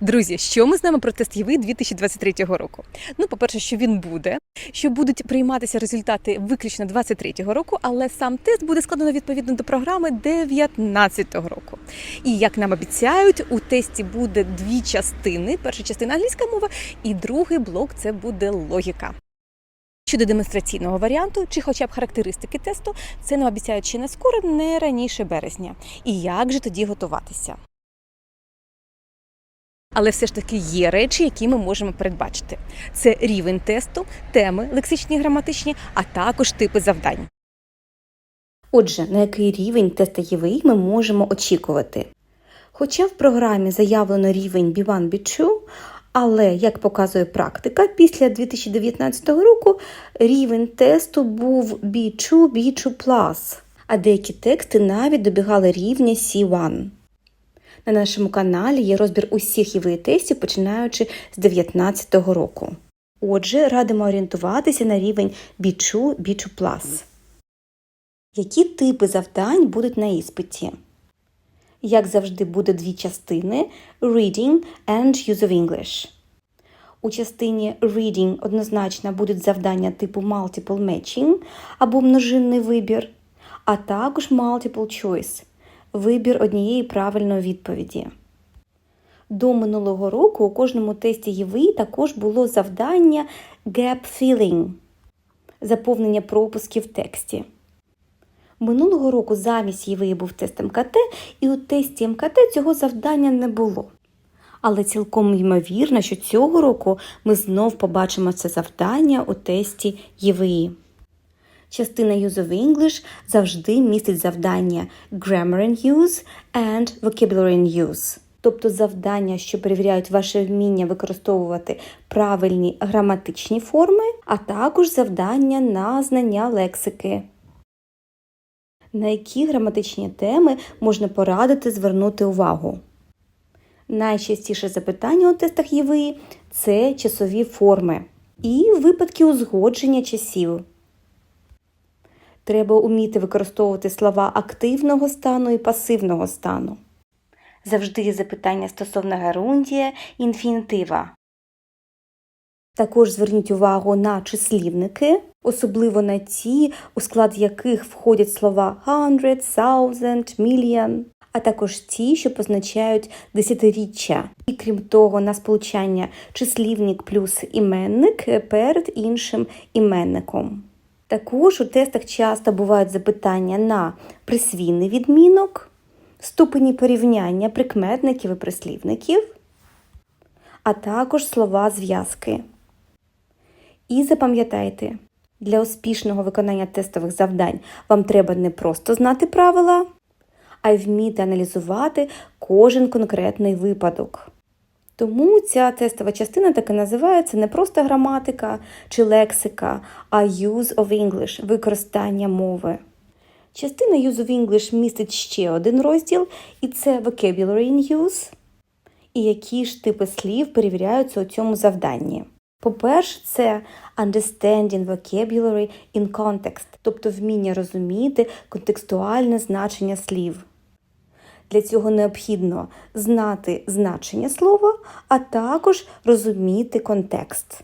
Друзі, що ми знаємо про тест ЄВИ 2023 року? Ну, по-перше, що він буде, що будуть прийматися результати виключно 2023 року, але сам тест буде складено відповідно до програми 2019 року. І як нам обіцяють, у тесті буде дві частини: перша частина англійська мова, і другий блок це буде логіка. Щодо демонстраційного варіанту, чи хоча б характеристики тесту, це нам обіцяють ще не скоро, не раніше березня. І як же тоді готуватися? Але все ж таки є речі, які ми можемо передбачити: це рівень тесту, теми лексичні, граматичні, а також типи завдань. Отже, на який рівень теста ЄВІ ми можемо очікувати? Хоча в програмі заявлено рівень B1, B2, але, як показує практика, після 2019 року рівень тесту був B2, B2+, а деякі тексти навіть добігали рівня C1. На нашому каналі є розбір усіх ЄВІ тестів, починаючи з 2019 року. Отже, радимо орієнтуватися на рівень B2, B2+. Які типи завдань будуть на іспиті? Як завжди, буде дві частини Reading and Use of English. У частині Reading однозначно будуть завдання типу Multiple Matching або множинний вибір, а також Multiple Choice вибір однієї правильної відповіді. До минулого року у кожному тесті ЄВІ також було завдання Gap Filling заповнення пропусків в тексті. Минулого року замість ЄВІ був тест МКТ, і у тесті МКТ цього завдання не було. Але цілком ймовірно, що цього року ми знов побачимо це завдання у тесті ЄВІ. Частина Use of English завжди містить завдання Grammar in Use and Vocabulary in Use, тобто завдання, що перевіряють ваше вміння використовувати правильні граматичні форми, а також завдання на знання лексики. На які граматичні теми можна порадити звернути увагу? Найчастіше запитання у тестах ЄВИ – це часові форми і випадки узгодження часів. Треба уміти використовувати слова активного стану і пасивного стану. Завжди є запитання стосовно герундія і інфінітива. Також зверніть увагу на числівники, особливо на ті, у склад яких входять слова hundred, thousand, million, а також ті, що позначають десятиріччя. І крім того, на сполучання числівник плюс іменник перед іншим іменником. Також у тестах часто бувають запитання на присвійний відмінок, ступені порівняння прикметників і прислівників, а також слова зв'язки. І запам'ятайте, для успішного виконання тестових завдань вам треба не просто знати правила, а й вміти аналізувати кожен конкретний випадок. Тому ця тестова частина так і називається не просто граматика чи лексика, а Use of English використання мови. Частина Use of English містить ще один розділ, і це Vocabulary in Use. І які ж типи слів перевіряються у цьому завданні. По-перше, це understanding vocabulary in context, тобто вміння розуміти контекстуальне значення слів. Для цього необхідно знати значення слова, а також розуміти контекст.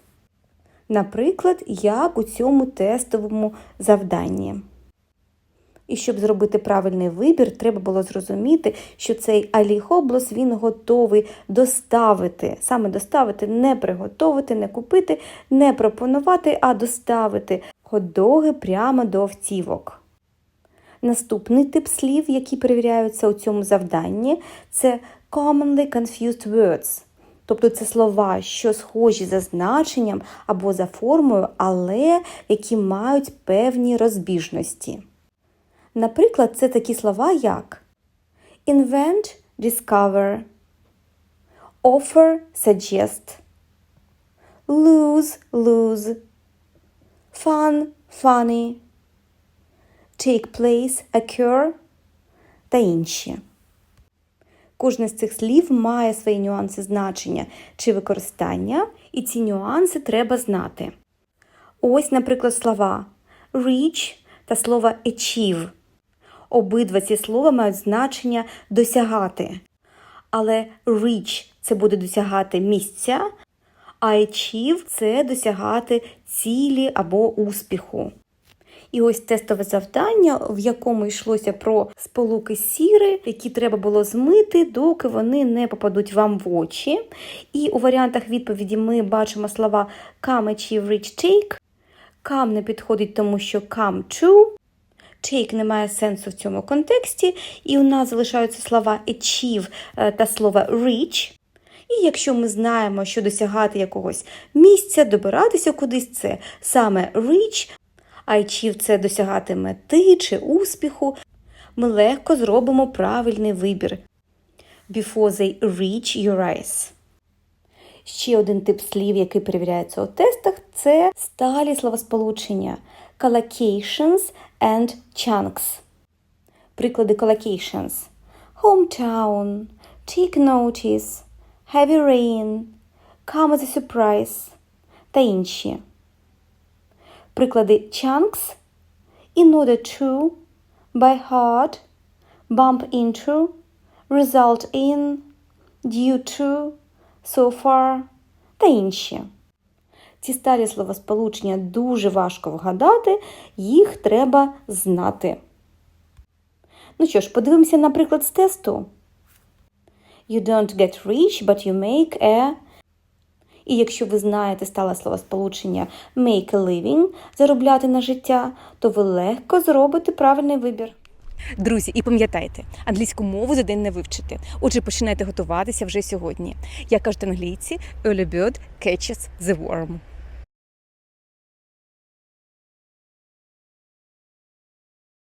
Наприклад, як у цьому тестовому завданні. І щоб зробити правильний вибір, треба було зрозуміти, що цей аліхоблос він готовий доставити, саме доставити, не приготувати, не купити, не пропонувати, а доставити хот-доги прямо до автівок. Наступний тип слів, які перевіряються у цьому завданні, це commonly confused words. Тобто це слова, що схожі за значенням або за формою, але які мають певні розбіжності. Наприклад, це такі слова, як invent, discover, offer, suggest, lose, lose, fun, funny, take place, occur та інші. Кожне з цих слів має свої нюанси значення чи використання, і ці нюанси треба знати. Ось, наприклад, слова reach та слово achieve. Обидва ці слова мають значення досягати. Але reach – це буде досягати місця, а achieve – це досягати цілі або успіху. І ось тестове завдання, в якому йшлося про сполуки сіри, які треба було змити, доки вони не попадуть вам в очі. І у варіантах відповіді ми бачимо слова achieve, reach, take. Come не підходить, тому що come to. Take не має сенсу в цьому контексті, і у нас залишаються слова achieve е, та слово reach. І якщо ми знаємо, що досягати якогось місця, добиратися кудись, це саме reach, а achieve – це досягати мети чи успіху, ми легко зробимо правильний вибір. Before they reach your eyes. Ще один тип слів, який перевіряється у тестах, це сталі словосполучення collocations and chunks. Приклади collocations. Hometown, take notice, heavy rain, come as a surprise та інші. Приклади chunks in order to, by heart, bump into, result in, due to, so far та інші. Ці старі словосполучення дуже важко вгадати, їх треба знати. Ну що ж, подивимося, наприклад, з тесту. You don't get rich, but you make a. І якщо ви знаєте стале словосполучення make a living заробляти на життя, то ви легко зробите правильний вибір. Друзі, і пам'ятайте, англійську мову за день не вивчити. Отже, починайте готуватися вже сьогодні. Як кажуть англійці, early bird catches the worm.